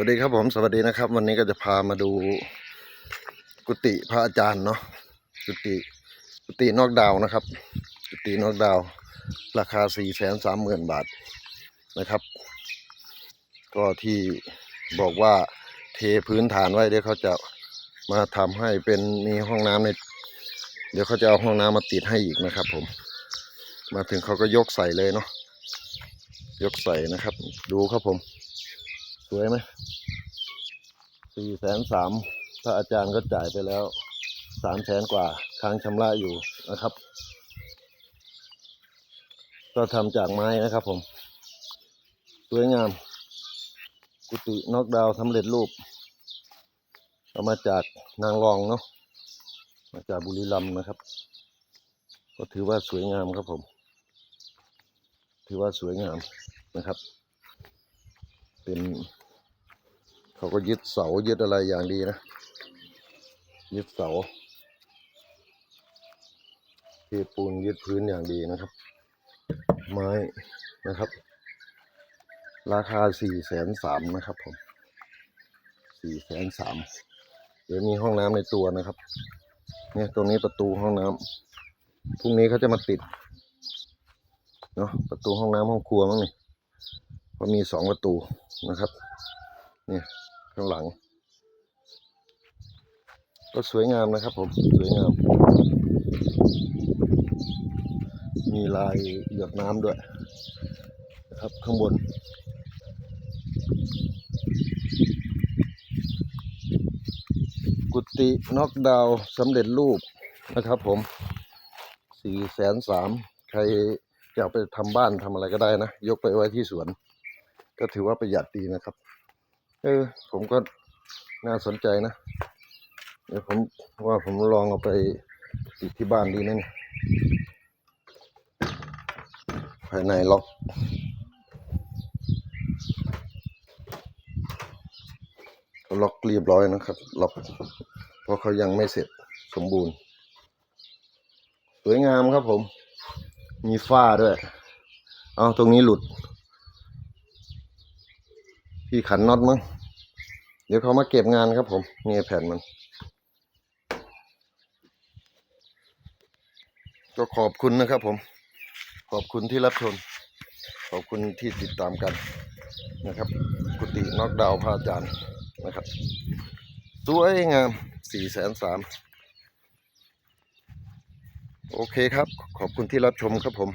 วัสดีครับผมสวัสดีนะครับ วันนี้ก็จะพามาดูกุฏิพระอาจารย์เนาะกุฏิกุฏินอกดาวนะครับ กุฏินอกดาว ราคาสี่แสนสามหมื่นบาทนะครับ ก็ที่บอกว่าเทพื้นฐานไว้เดี๋ยวเขาจะมาทำให้เป็นมีห้องน้ำใน เดี๋ยวเขาจะเอาห้องน้ำมาติดให้อีกนะครับ ผม มาถึงเขาก็ยกใส่เลยเนาะยกใส่นะครับ ดูครับผม สวยไหมสี่แสนสามถ้าอาจารย์ก็จ่ายไปแล้วสามแสนกว่าค้างชำระอยู่นะครับ ก็ทำจากไม้นะครับผม สวยงาม กุฏินอกดาวสำเร็จรูปเอามาจากนางรองเนาะมาจากบุรีรัมย์นะครับ ก็ถือว่าสวยงามครับผม ถือว่าสวยงามนะครับ เป็น เขาก็ยึดเสายึดอะไรอย่างดีนะ ยึดเสาเทปูนยึดพื้นอย่างดีนะครับ ไม้นะครับ ราคาสี่แสนสามนะครับผมสี่แสนสามเดี๋ยวมีห้องน้ำในตัวนะครับ เนี่ยตรงนี้ประตูห้องน้ำพรุ่งนี้เขาจะมาติดเนาะประตูห้องน้ำห้องครัวมั้งนี่เพรามีสองประตูนะครับ เนี่ย ข้างหลัง ก็สวยงามนะครับผมสวยงาม มีลายหยดน้ำด้วยนะครับข้างบนกุฏิน็อกดาวสำเร็จรูปนะครับผมสี่แสนสามใครจะเอาไปทำบ้านทำอะไรก็ได้นะ ยกไปไว้ที่สวน ก็ถือว่าประหยัดดีนะครับ เออ ผมก็น่าสนใจนะ เดี๋ยวผมว่าผมลองเอาไปติดที่บ้านดีนะเนี่ยภายในล็อกล็อกเรียบร้อยนะครับล็อกเพราะเขายังไม่เสร็จสมบูรณ์ สวยงามครับผม มีฝ้าด้วย เอาตรงนี้หลุดพี่ขันน็อตมั้ง เดี๋ยวเขามาเก็บงานครับผมนี่แผ่นมัน ก็ขอบคุณนะครับผม ขอบคุณที่รับชม ขอบคุณที่ติดตามกันนะครับ กุฏินอกดาวพระอาจารย์นะครับ สวยงามสี่แสนสามโอเคครับ ขอบคุณที่รับชมครับผม